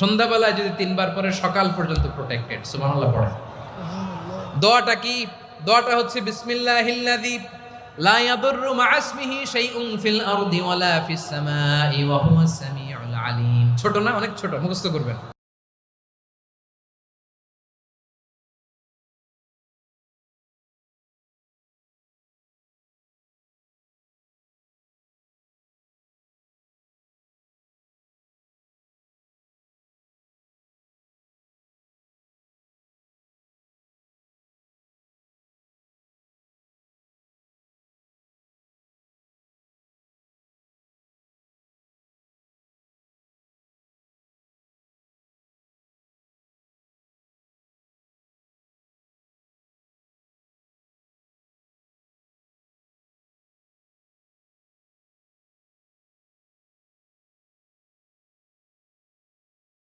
সন্ধ্যাবেলায় যদি তিনবার পরে সকাল পর্যন্ত প্রোটেক্টেড সুবহানাল্লাহ পড়ে দোয়াটা কি? দোয়াটা হচ্ছে বিসমিল্লাহিল্লাযী লা ইয়াদুররু মা'আসমিহি শাইউন ফিল আরদি ওয়ালা ফিস সামাই ওয়া হুয়াস সামিউল আলিম। ছোট না? অনেক ছোট মুখস্থ করবেন।